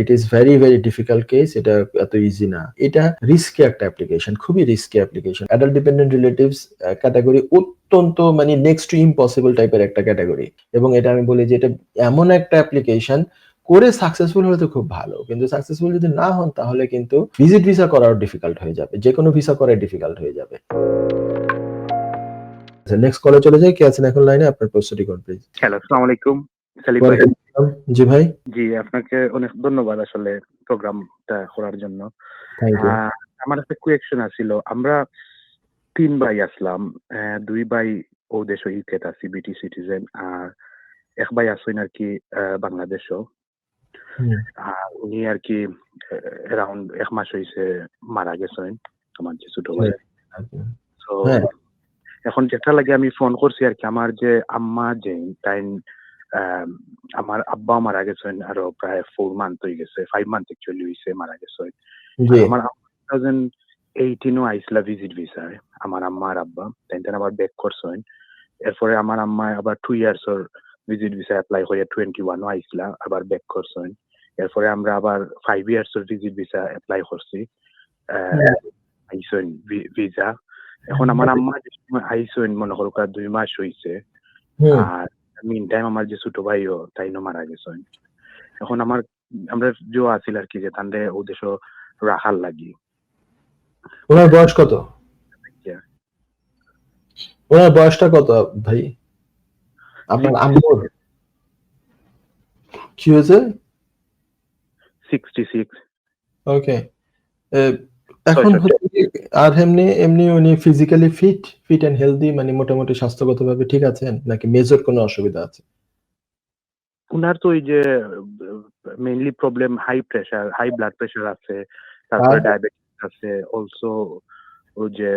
It is very very difficult case এটা এত easy না। এটা রিস্কি একটা অ্যাপ্লিকেশন খুবই risky application adult dependent relatives category অত্যন্ত মানে নেক্সট টু ইম্পসিবল টাইপের একটা ক্যাটাগরি এবং এটা আমি বলি যে এটা এমন একটা অ্যাপ্লিকেশন করে সাকসেসফুল হলে তো খুব ভালো। কিন্তু সাকসেসফুল যদি না হন তাহলে কিন্তু ভিজিট ভিসা করাও ডিফিকাল্ট হয়ে যাবে। যে কোনো ভিসা করা ডিফিকাল্ট হয়ে যাবে। নেক্সট কলে চলে যাই। কে আছেন এখন লাইনে আপনার প্রশ্নটি করুন প্লিজ হ্যালো আসসালামু আলাইকুম। সালিম ভাই। জি ভাই। জি আপনাকে অনেক ধন্যবাদ আসলে প্রোগ্রামটা করার জন্য। আমার একটা কোয়েকশন আছিল আমরা তিন ভাই আসলাম দুই ভাই ও দেশ ইউকেত আছি বিটি সিটিজেন আর এক ভাই আসেন আর কি বাংলাদেশও। আর উনি আর কি অ্যারাউন্ড এক মাস হয়েছে মারা গেছেন আমার যে ছোট ভাই। হ্যাঁ। এখন যেটা লাগে আমি ফোন করছি আর কি আমার যে আম্মা যে তাই আম, আমার আব্বা মারা গেছেন আরও প্রায় ফোর মান্থ হয়ে গেছে ফাইভ মান্থ অ্যাকচুয়ালি হয়েছে মারা গেছেন জি। আমার টু থাউজেন্ড এইটিনও আইসলা ভিজিট ভিসায় আমার আম্মা আর আব্বা তাই আবার ব্যাক করছেন। এরপরে আমার আম্মা আবার টু ইয়ার্স ওর ভিজিট ভিসা অ্যাপ্লাই করে টোয়েন্টি ওয়ানও আইসলা আবার ব্যাক করছেন। এরপরে আমরা আবার ফাইভ ইয়ার্স ওর ভিজিট ভিসা অ্যাপ্লাই করছি আইসেন ভিসা এখন আমার আম্মা আইসেন মনে করো দুই মাস হুম। আর মিন টাইম আমার যে ছোট ভাইও তাইনো মারা গেছেন এখন আমার আমরা যে আছিল আর কি যে তান্ডে ও দেশ রাখার লাগি। ওনার বয়স কত? ওনার বয়সটা কত ভাই? আপনার আম্মুর? কি হয়েছে? সিক্সটি সিক্স ওকে এখন আর এমনি এমনি উনি physically fit fit and healthy মানে মোটামুটি স্বাস্থ্যগতভাবে ঠিক আছেন নাকি মেজর কোনো অসুবিধা আছে? উনার তো ওই যে mainly problem high pressure high blood pressure আছে তারপরে ডায়াবেটিস আছে অলসো ও যে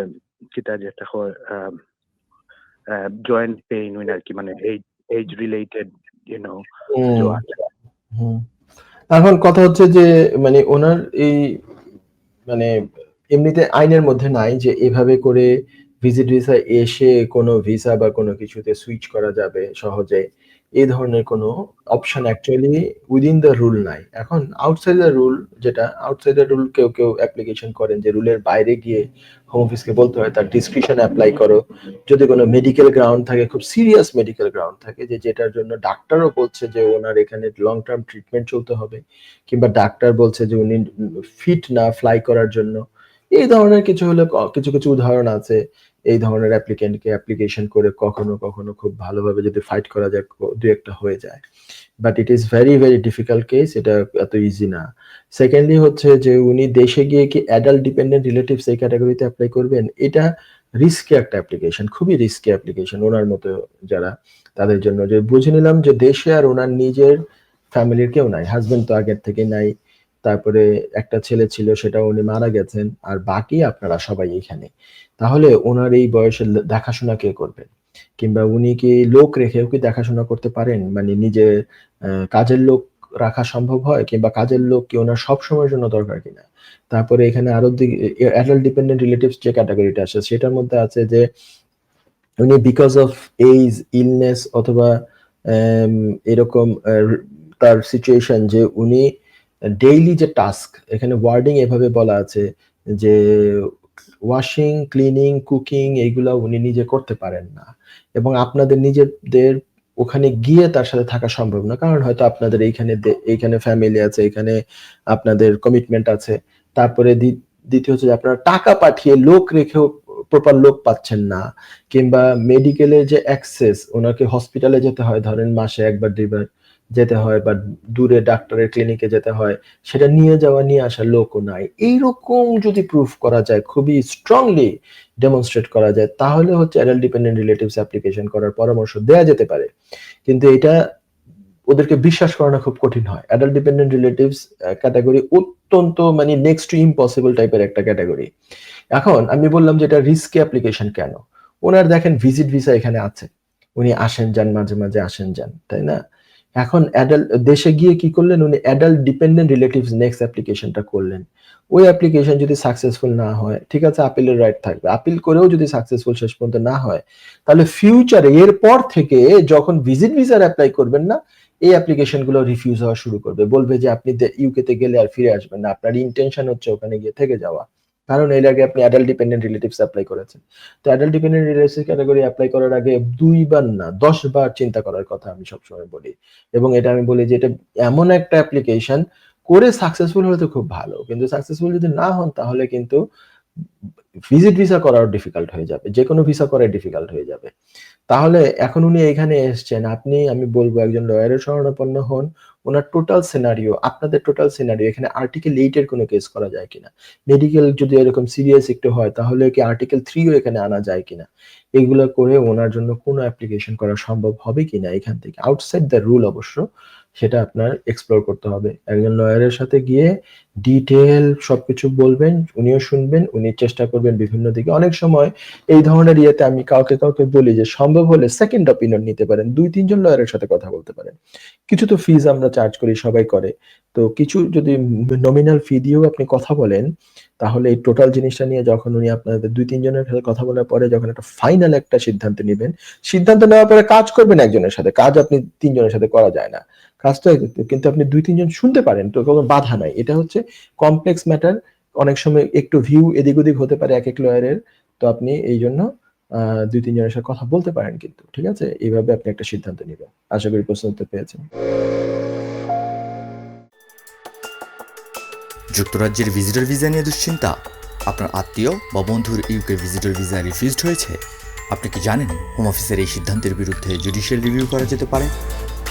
কিটা যেটা হয় জয়েন্ট পেইন উইন আর কি মানে age age related you know hmm. এখন কথা হচ্ছে যে মানে ওনার এই মানে এমনিতে আইনের মধ্যে নাই যে এভাবে করে ভিজিট ভিসা এসে কোনো ভিসা বা কোনো কিছুতে সুইচ করা যাবে সহজে। এই ধরনের কোনো option actually within the rule নাই। এখন আউটসাইড দ্য রুল যেটা আউটসাইড দ্য রুল কেউ কেউ অ্যাপ্লিকেশন করেন যে রুলের বাইরে গিয়ে হোম অফিসকে বলতে হয়, তার ডিসক্রিপশন অ্যাপ্লাই করো। যদি কোনো মেডিকেল গ্রাউন্ড থাকে, খুব সিরিয়াস মেডিকেল গ্রাউন্ড থাকে যে যেটার জন্য ডাক্তারও বলছে যে ওনার এখানে লং টার্ম ট্রিটমেন্ট চলতে হবে, কিংবা ডাক্তার বলছে যে উনি ফিট না ফ্লাই করার জন্য। এই ধরনের কিছু হলে কিছু কিছু উদাহরণ আছে। এই ধরনের অ্যাপ্লিকেন্টকে অ্যাপ্লিকেশন করে কখনো কখনো খুব ভালোভাবে যদি ফাইট করা যায় দু একটা হয়ে যায়। But it is very very difficult case এটা এত ইজি না। সেকেন্ডলি হচ্ছে যে উনি দেশে গিয়ে কি অ্যাডাল্ট ডিপেন্ডেন্ট রিলেটিভস এই ক্যাটাগরিতে অ্যাপ্লাই করবেন, এটা রিস্কি একটা অ্যাপ্লিকেশন খুবই রিস্কি অ্যাপ্লিকেশন ওনার মতো যারা, তাদের জন্য। যে বুঝে নিলাম যে দেশে আর ওনার নিজের ফ্যামিলির কেউ নাই হাজবেন্ড তো আগের থেকে নাই তারপরে একটা ছেলে ছিল সেটা উনি মারা গেছেন, আর বাকি আপনারা সবাই এখানে। তাহলে ওনার এই বয়সে দেখাশোনা কে করবেন কিংবা উনি কি লোক রেখেও কি দেখাশোনা করতে পারেন? মানে নিজে কাজের লোক রাখা সম্ভব হয়? কিংবা কাজের লোক কি ওনার সব সময়ের জন্য দরকার কিনা? তারপরে এখানে আরও অ্যাডাল্ট ডিপেন্ডেন্ট রিলেটিভস যে ক্যাটাগরিটা আছে, সেটার মধ্যে আছে যে, উনি বিকজ অফ এইজ ইলনেস অথবা এরকম তার সিচুয়েশন যে উনি ডেইলি যে টাস্ক এখানে ওয়ার্ডিং এভাবে বলা আছে যে ওয়াশিং ক্লিনিং কুকিং এইগুলা উনি নিজে করতে পারেন না। এবং আপনাদের নিজেদের ওখানে গিয়ে তার সাথে থাকা সম্ভব না। কারণ হয়তো আপনাদের এইখানে এইখানে ফ্যামিলি আছে, এখানে আপনাদের কমিটমেন্ট আছে। তারপরে দ্বি- দ্বিতীয় হচ্ছে আপনারা টাকা পাঠিয়ে লোক রেখেও প্রপার লোক পাচ্ছেন না। কিংবা মেডিকেলে যে অ্যাক্সেস ওনাকে হসপিটালে যেতে হয়, ধরেন মাসে একবার, দুইবার। যেতে হয় বা দূরে ডাক্তারের ক্লিনিকে যেতে হয়, সেটা নিয়ে যাওয়া, নিয়ে আসা লোকও নাই। এইরকম যদি প্রুফ করা যায়, খুবই স্ট্রংলি ডেমনস্ট্রেট করা যায়, তাহলে হচ্ছে অ্যাডাল্ট ডিপেন্ডেন্ট রিলেটিভস অ্যাপ্লিকেশন করার পরামর্শ দেওয়া যেতে পারে। কিন্তু এটা ওদেরকে বিশ্বাস করানো খুব কঠিন হয়। অ্যাডাল্ট ডিপেন্ডেন্ট রিলেটিভস ক্যাটাগরি অত্যন্ত মানে নেক্সট টু ইম্পসিবল টাইপের একটা ক্যাটাগরি এখন আমি বললাম যে এটা রিস্কি অ্যাপ্লিকেশন কেন? ওনার দেখেন ভিজিট ভিসা এখানে আছে। উনি আসেন যান, মাঝে মাঝে আসেন যান, তাই না? এখন অ্যাডাল্ট দেশে গিয়ে কি করলেন? উনি অ্যাডাল্ট ডিপেন্ডেন্ট রিলেটিভস নেক্সট অ্যাপ্লিকেশনটা করলেন। ওই অ্যাপ্লিকেশন যদি সাকসেসফুল না হয়, ঠিক আছে আপিলের রাইট থাকবে। আপিল করেও যদি সাকসেসফুল শেষ পর্যন্ত না হয়, তাহলে ফিউচারে এরপর থেকে যখন ভিজিট ভিসার অ্যাপ্লাই করবেন না, এই অ্যাপ্লিকেশনগুলো রিফিউজ হওয়া শুরু করবে। বলবে যে, আপনি ইউকে তে গেলে আর ফিরে আসবেন না। আপনার ইন্টেনশন হচ্ছে ওখানে গিয়ে থেকে যাওয়া। কারণ এর আগে আপনি অ্যাডাল্ট ডিপেন্ডেন্ট রিলেটিভস অ্যাপ্লাই করেছেন। তো adult dependent relatives category apply করার আগে দুইবার না দশ বার চিন্তা করার কথা আমি সবসময় বলি। এবং এটা আমি বলি যে এটা এমন একটা অ্যাপ্লিকেশন করে সাকসেসফুল হলে তো খুব ভালো, কিন্তু সাকসেসফুল যদি না হন তাহলে কিন্তু ভিজিট ভিসা করাও ডিফিকাল্ট হয়ে যাবে যে কোনো ভিসা করা ডিফিকাল্ট হয়ে যাবে। তাহলে এখন উনি এখানে এসছেন, আপনি, আমি বলব একজন লয়ারের শরণাপন্ন হন, ওনার টোটাল সিনারিও আপনাদের টোটাল সিনারিও এখানে আর্টিকেল এইট এর কোনো কেস করা যায় কিনা? মেডিকেল যদি এরকম সিরিয়াস একটু হয়, তাহলে কি আর্টিকেল থ্রিও এখানে আনা যায় কিনা? এগুলো করে ওনার জন্য কোনো অ্যাপ্লিকেশন করা সম্ভব হবে কিনা এখান থেকে? আউটসাইড দ্য রুল অবশ্য, সেটা আপনার এক্সপ্লোর করতে হবে। একজন লয়ারের সাথে গিয়ে ডিটেল সবকিছু বলবেন, উনিও শুনবেন, উনি চেষ্টা করবেন বিভিন্ন দিকে। অনেক সময় এই ধরনের ইয়েতে আমি কাউকে কাউকে বলি যে, সম্ভব হলে সেকেন্ড অপিনিয়ন নিতে পারেন, দুই, তিনজন লয়ারের সাথে কথা বলতে পারেন। কিছু তো ফিজ আমরা চার্জ করি, সবাই করে। তো কিছু যদি নমিনাল ফি দিয়েও আপনি কথা বলেন, তাহলে এই টোটাল জিনিসটা নিয়ে যখন উনি আপনাদের দুই, তিনজনের সাথে কথা বলার পরে যখন একটা ফাইনাল একটা সিদ্ধান্ত নেবেন, সিদ্ধান্ত নেওয়ার পরে কাজ করবেন একজনের সাথে, কাজ আপনি তিনজনের সাথে করা যায় না। কাজটা কিন্তু আপনি দুই, তিনজন শুনতে পারেন, তো কোনো বাধা নাই। এটা হচ্ছে কমপ্লেক্স ম্যাটার অনেক সময় একটু ভিউ এদিক ওদিক হতে পারে এক এক লয়ারের তো আপনি এই জন্য দুই তিনজনের সাথে কথা বলতে পারেন কিন্তু, ঠিক আছে? এইভাবে আপনি একটা সিদ্ধান্ত নেবেন। আশা করি প্রশ্ন উত্তর পেয়েছেন। যুক্তরাজ্যের ভিজিটর ভিসা নিয়ে দুশ্চিন্তা? আপনার আত্মীয় বা বন্ধুর ইউকে ভিজিটর ভিসা রিফিউজড হয়েছে? আপনি কি জানেন হোম অফিসের এই সিদ্ধান্তের বিরুদ্ধে জুডিশিয়াল রিভিউ করা যেতে পারে?